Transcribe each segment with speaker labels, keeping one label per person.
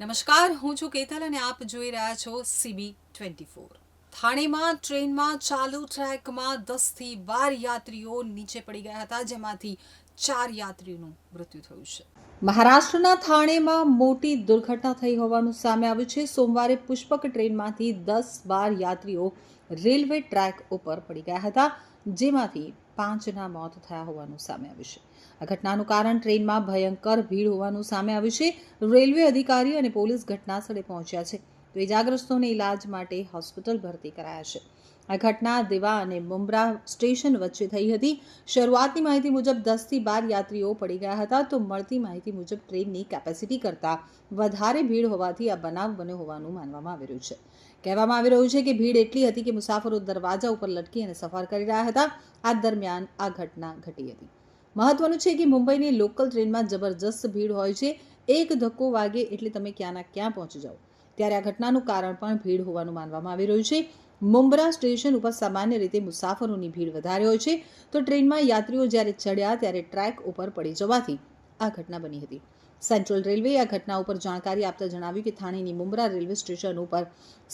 Speaker 1: નમસ્કાર, હું છું કેતલ અને આપ જોઈ રહ્યા છો સીબી ટ્વેન્ટી ફોર થાણેમાં, ટ્રેનમાં ચાલુ ટ્રેકમાં દસથી બાર યાત્રીઓ નીચે પડી ગયા હતા, જેમાંથી ચાર યાત્રીનું મૃત્યુ થયું છે. મહારાષ્ટ્રના થાણેમાં મોટી દુર્ઘટના થઈ હોવાનું સામે આવ્યું છે. સોમવારે પુષ્પક ટ્રેનમાંથી દસ બાર યાત્રીઓ રેલવે ટ્રેક ઉપર પડી ગયા હતા, જેમાંથી પાંચના મોત થયા હોવાનું સામે આવ્યું છે. આ ઘટનાનું કારણ ટ્રેનમાં ભયંકર ભીડ હોવાનું સામે આવ્યું છે. રેલવે અધિકારી અને પોલીસ ઘટના સ્થળે પહોંચ્યા છે. તો ઇજાગ્રસ્તોને ઇલાજ માટે હોસ્પિટલ ભરતી કરાયા છે. આ ઘટના દેવા અને મુમરા સ્ટેશન વચ્ચે થઈ હતી. શરૂઆતની માહિતી મુજબ દસથી બાર યાત્રીઓ પડી ગયા હતા તો મળતી માહિતી મુજબ ટ્રેનની કેપેસિટી કરતાં વધારે ભીડ હોવાથી આ બનાવ બન્યો હોવાનું માનવામાં આવી રહ્યું છે. કહેવામાં આવી રહ્યું છે કે ભીડ એટલી હતી કે મુસાફરો દરવાજા ઉપર લટકી અને સફર કરી રહ્યા હતા. આ દરમિયાન આ ઘટના ઘટી હતી. મહત્વનું છે કે મુંબઈની લોકલ ટ્રેનમાં જબરજસ્ત ભીડ હોય છે. એક ધક્કો વાગે એટલે તમે ક્યાંના ક્યાં પહોંચી જાઓ. ત્યારે આ ઘટનાનું કારણ પણ ભીડ હોવાનું માનવામાં આવી રહ્યું છે. મુંબ્રા સ્ટેશન ઉપર સામાન્ય રીતે મુસાફરોની ભીડ વધારે હોય છે. તો ટ્રેનમાં યાત્રીઓ જ્યારે ચડ્યા ત્યારે ટ્રેક ઉપર પડી જવાથી આ ઘટના બની હતી. સેન્ટ્રલ રેલવેએ આ ઘટના ઉપર જાણકારી આપતા જણાવ્યું કે થાણેની મુંબરા રેલવે સ્ટેશન ઉપર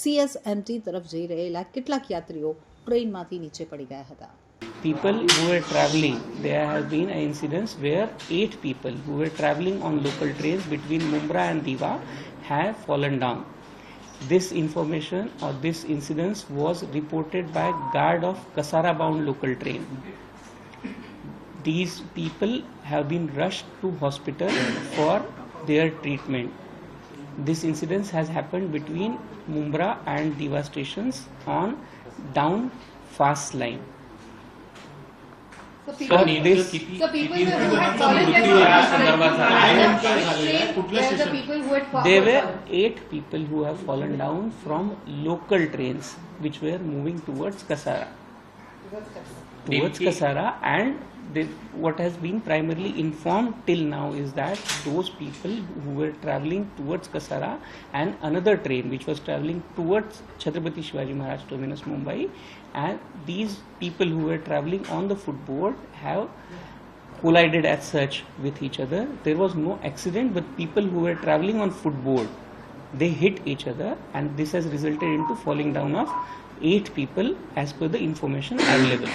Speaker 1: સીએસએમટી તરફ જઈ રહેલા કેટલાક યાત્રીઓ ટ્રેનમાંથી નીચે પડી ગયા હતા.
Speaker 2: People who were traveling, there have been incidents where eight people who were traveling on local trains between Mumbai and Diva have fallen down. This information or this incident was reported by guard of Kasara bound local train. These people have been rushed to hospital for their treatment. This incident has happened between Mumbra and Diva stations on down fast line. There were eight people who have fallen down from local trains which were moving towards Kasara towards Kasara. And they, what has been primarily informed till now is that those people who were traveling towards Kasara and another train which was traveling towards Chhatrapati Shivaji Maharaj terminus Mumbai, and these people who were traveling on the footboard have collided as such with each other. There was no accident, but people who were traveling on footboard they hit each other, and this has resulted into falling down of eight people as per the information available.